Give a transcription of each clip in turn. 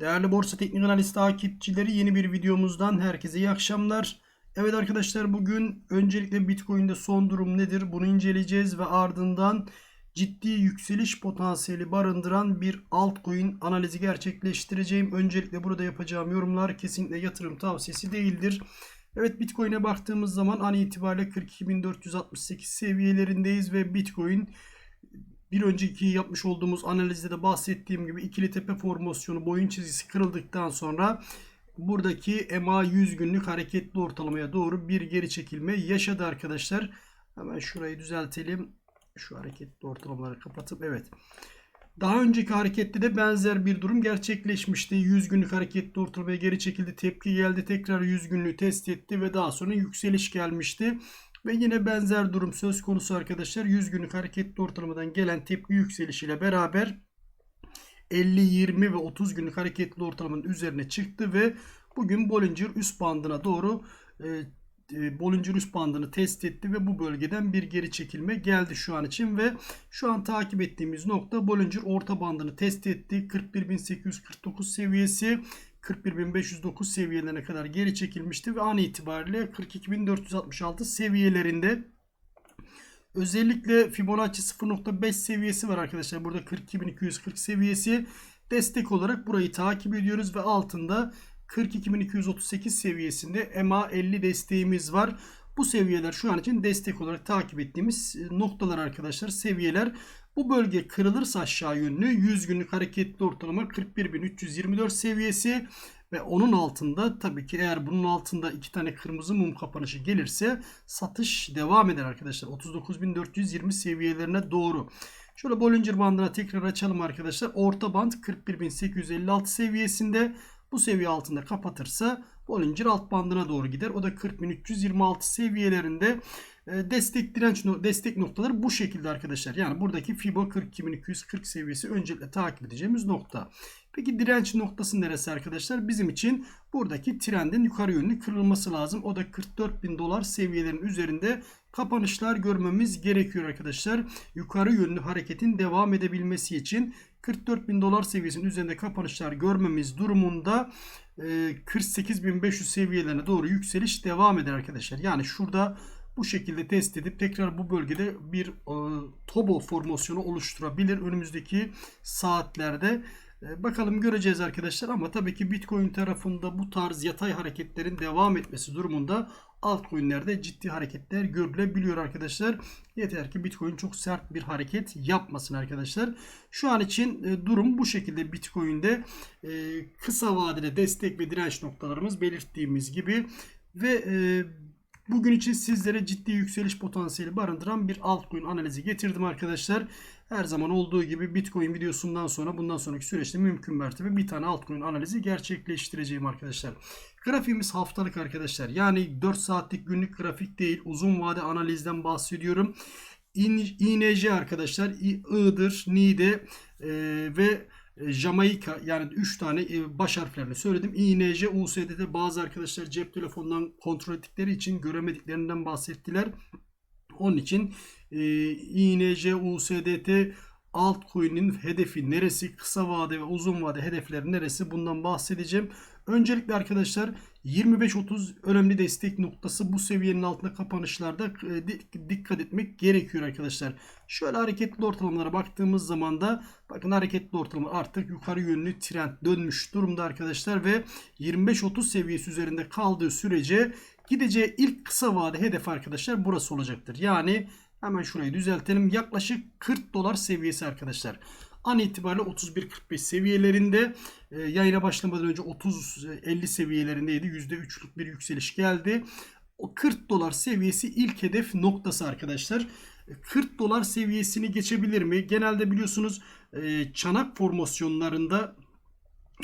Değerli Borsa Teknik Analiz takipçileri yeni bir videomuzdan herkese iyi akşamlar. Evet arkadaşlar bugün öncelikle Bitcoin'de son durum nedir bunu inceleyeceğiz ve ardından ciddi yükseliş potansiyeli barındıran bir altcoin analizi gerçekleştireceğim. Öncelikle burada yapacağım yorumlar kesinlikle yatırım tavsiyesi değildir. Evet Bitcoin'e baktığımız zaman an itibariyle 42.468 seviyelerindeyiz ve Bitcoin bir önceki yapmış olduğumuz analizde de bahsettiğim gibi ikili tepe formasyonu boyun çizgisi kırıldıktan sonra buradaki EMA 100 günlük hareketli ortalamaya doğru bir geri çekilme yaşadı arkadaşlar. Hemen şurayı düzeltelim. Şu hareketli ortalamaları kapatıp evet. Daha önceki harekette de benzer bir durum gerçekleşmişti. 100 günlük hareketli ortalamaya geri çekildi. Tepki geldi. Tekrar 100 günlüğü test etti ve daha sonra yükseliş gelmişti. Ve yine benzer durum söz konusu arkadaşlar. 100 günlük hareketli ortalamadan gelen tepki yükselişiyle beraber 50, 20 ve 30 günlük hareketli ortalamanın üzerine çıktı ve bugün Bollinger üst bandına doğru e, e, Bollinger üst bandını test etti ve bu bölgeden bir geri çekilme geldi şu an için ve şu an takip ettiğimiz nokta Bollinger orta bandını test etti. 41.849 seviyesi 41.509 seviyelerine kadar geri çekilmişti ve an itibariyle 42.466 seviyelerinde özellikle Fibonacci 0.5 seviyesi var arkadaşlar. Burada 42.240 seviyesi destek olarak burayı takip ediyoruz ve altında 42.238 seviyesinde EMA 50 desteğimiz var. Bu seviyeler şu an için destek olarak takip ettiğimiz noktalar arkadaşlar. Seviyeler bu bölge kırılırsa aşağı yönlü 100 günlük hareketli ortalama 41.324 seviyesi ve onun altında tabii ki eğer bunun altında iki tane kırmızı mum kapanışı gelirse satış devam eder arkadaşlar. 39.420 seviyelerine doğru. Şöyle Bollinger bandına tekrar açalım arkadaşlar. Orta band 41.856 seviyesinde. Bu seviye altında kapatırsa Bollinger alt bandına doğru gider. O da 40.326 seviyelerinde e, destek direnç destek noktaları bu şekilde arkadaşlar. Yani buradaki Fibo 42.240 seviyesi öncelikle takip edeceğimiz nokta. Peki direnç noktası neresi arkadaşlar? Bizim için buradaki trendin yukarı yönlü kırılması lazım. O da 44.000 dolar seviyelerin üzerinde kapanışlar görmemiz gerekiyor arkadaşlar. Yukarı yönlü hareketin devam edebilmesi için 44.000 dolar seviyesinin üzerinde kapanışlar görmemiz durumunda 48.500 seviyelerine doğru yükseliş devam eder arkadaşlar. Yani şurada bu şekilde test edip tekrar bu bölgede bir e, tobo formasyonu oluşturabilir önümüzdeki saatlerde. E, bakalım göreceğiz arkadaşlar ama tabii ki Bitcoin tarafında bu tarz yatay hareketlerin devam etmesi durumunda altcoin'lerde ciddi hareketler görülebiliyor arkadaşlar. Yeter ki Bitcoin çok sert bir hareket yapmasın arkadaşlar. Şu an için e, durum bu şekilde Bitcoin'de e, kısa vadede destek ve direnç noktalarımız belirttiğimiz gibi ve e, Bugün için sizlere ciddi yükseliş potansiyeli barındıran bir altcoin analizi getirdim arkadaşlar. Her zaman olduğu gibi Bitcoin videosundan sonra bundan sonraki süreçte mümkün mertebe bir tane altcoin analizi gerçekleştireceğim arkadaşlar. Grafiğimiz haftalık arkadaşlar. Yani 4 saatlik günlük grafik değil uzun vade analizden bahsediyorum. INJ arkadaşlar Iğdır, Niğde e, ve Jamaika yani 3 tane e, baş harflerini söyledim. INJ, USDT bazı arkadaşlar cep telefonundan kontrol ettikleri için göremediklerinden bahsettiler. Onun için e, INJ, USDT altcoin'in hedefi neresi? Kısa vade ve uzun vade hedefleri neresi? Bundan bahsedeceğim. Öncelikle arkadaşlar 25-30 önemli destek noktası bu seviyenin altında kapanışlarda e, dikkat etmek gerekiyor arkadaşlar. Şöyle hareketli ortalamalara baktığımız zaman da bakın hareketli ortalama artık yukarı yönlü trend dönmüş durumda arkadaşlar ve 25-30 seviyesi üzerinde kaldığı sürece gideceği ilk kısa vade hedef arkadaşlar burası olacaktır. Yani hemen şurayı düzeltelim. Yaklaşık 40 dolar seviyesi arkadaşlar. An itibariyle 31.45 seviyelerinde e, yayına başlamadan önce 30-50 seviyelerindeydi. %3'lük bir yükseliş geldi. O 40 dolar seviyesi ilk hedef noktası arkadaşlar. 40 dolar seviyesini geçebilir mi? Genelde biliyorsunuz e, çanak formasyonlarında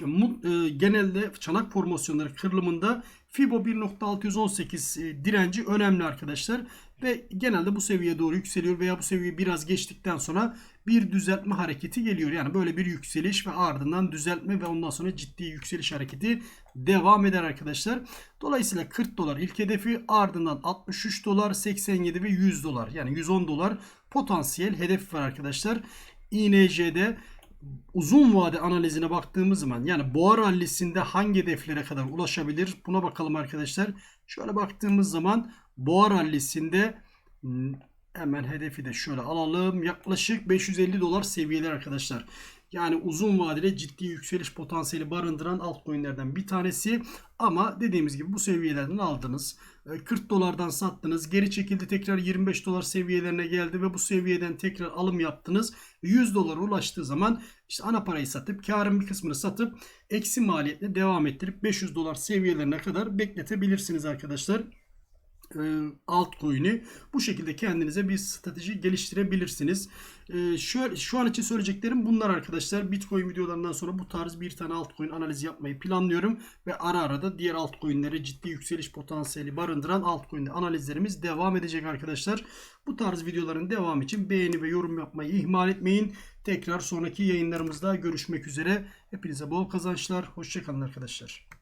e, genelde çanak formasyonları kırılımında Fibo 1.618 e, direnci önemli arkadaşlar. Ve genelde bu seviyeye doğru yükseliyor veya bu seviye biraz geçtikten sonra bir düzeltme hareketi geliyor. Yani böyle bir yükseliş ve ardından düzeltme ve ondan sonra ciddi yükseliş hareketi devam eder arkadaşlar. Dolayısıyla 40 dolar ilk hedefi ardından 63 dolar 87 ve 100 dolar yani 110 dolar potansiyel hedef var arkadaşlar. INJ'de uzun vade analizine baktığımız zaman yani boğa rallisinde hangi hedeflere kadar ulaşabilir buna bakalım arkadaşlar. Şöyle baktığımız zaman boğa rallisinde hmm, hemen hedefi de şöyle alalım. Yaklaşık 550 dolar seviyeler arkadaşlar. Yani uzun vadede ciddi yükseliş potansiyeli barındıran altcoin'lerden bir tanesi. Ama dediğimiz gibi bu seviyelerden aldınız. E, 40 dolardan sattınız. Geri çekildi tekrar 25 dolar seviyelerine geldi ve bu seviyeden tekrar alım yaptınız. 100 dolara ulaştığı zaman işte ana parayı satıp karın bir kısmını satıp eksi maliyetle devam ettirip 500 dolar seviyelerine kadar bekletebilirsiniz arkadaşlar altcoin'i bu şekilde kendinize bir strateji geliştirebilirsiniz. E, şöyle, şu an için söyleyeceklerim bunlar arkadaşlar. Bitcoin videolarından sonra bu tarz bir tane altcoin analizi yapmayı planlıyorum ve ara ara da diğer altcoin'lere ciddi yükseliş potansiyeli barındıran altcoin analizlerimiz devam edecek arkadaşlar. Bu tarz videoların devamı için beğeni ve yorum yapmayı ihmal etmeyin. Tekrar sonraki yayınlarımızda görüşmek üzere. Hepinize bol kazançlar. Hoşçakalın arkadaşlar.